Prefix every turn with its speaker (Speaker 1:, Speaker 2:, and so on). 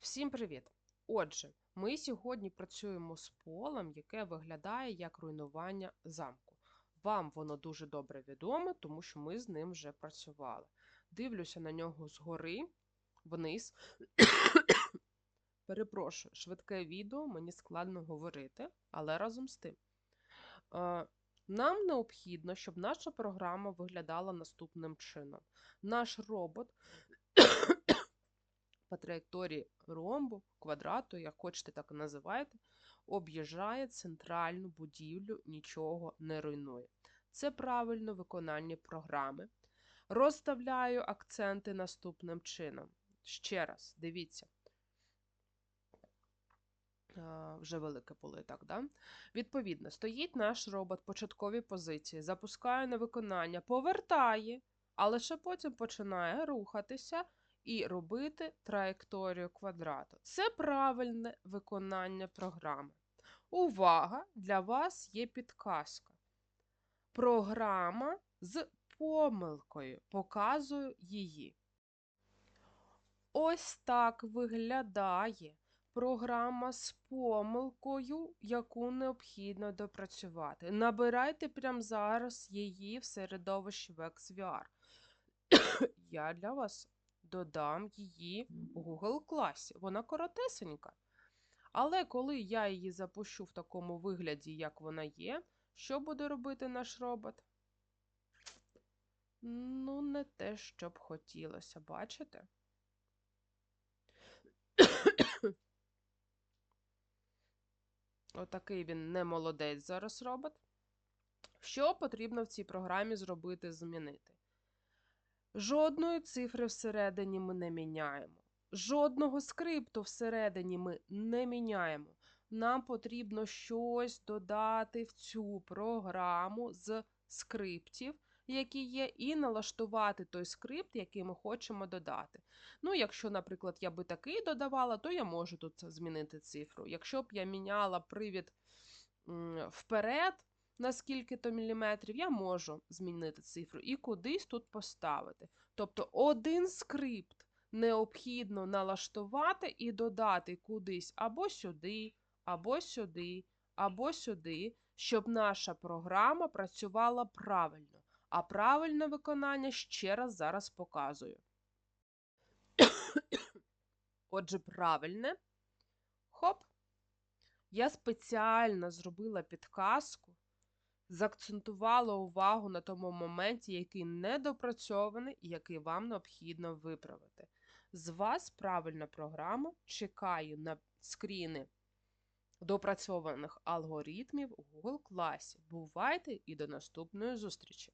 Speaker 1: Всім привіт! Отже, ми сьогодні працюємо з полем, яке виглядає як руйнування замку. Вам воно дуже добре відоме, тому що ми з ним вже працювали. Дивлюся на нього згори, вниз. Перепрошую, швидке відео, мені складно говорити, але разом з тим. Е, Нам необхідно, щоб наша програма виглядала наступним чином. Наш робот траєкторії ромбу, квадрату, як хочете, так і називайте, об'їжджає центральну будівлю, нічого не руйнує. Це правильне виконання програми. Розставляю акценти наступним чином. Ще раз, дивіться. Вже велике поле, так, да? Відповідно, стоїть наш робот в початковій позиції, запускає на виконання, повертає, а лише потім починає рухатися і робити траєкторію квадрату. Це правильне виконання програми. Увага! Для вас є підказка. Програма з помилкою. Показую її. Ось так виглядає програма з помилкою, яку необхідно допрацювати. Набирайте прямо зараз її в середовищі VexVR. Я для вас додам її в Google класі. Вона коротесенька. Але коли я її запущу в такому вигляді, як вона є, що буде робити наш робот? Ну, не те, що б хотілося, бачите? Отакий він не молодець зараз робот. Що потрібно в цій програмі зробити, змінити? Жодної цифри всередині ми не міняємо. Жодного скрипту всередині ми не міняємо. Нам потрібно щось додати в цю програму з скриптів, які є, і налаштувати той скрипт, який ми хочемо додати. Ну, якщо, наприклад, я би такий додавала, то я можу тут змінити цифру. Якщо б я міняла привід вперед, на скільки-то міліметрів, я можу змінити цифру і кудись тут поставити. Тобто один скрипт необхідно налаштувати і додати кудись або сюди, або сюди, або сюди, щоб наша програма працювала правильно. А правильне виконання ще раз зараз показую. Отже, правильне. Хоп. Я спеціально зробила підказку, заакцентувала увагу на тому моменті, який недопрацьований і який вам необхідно виправити. З вас правильна програма. Чекаю на скріни допрацьованих алгоритмів у Google класі. Бувайте і до наступної зустрічі!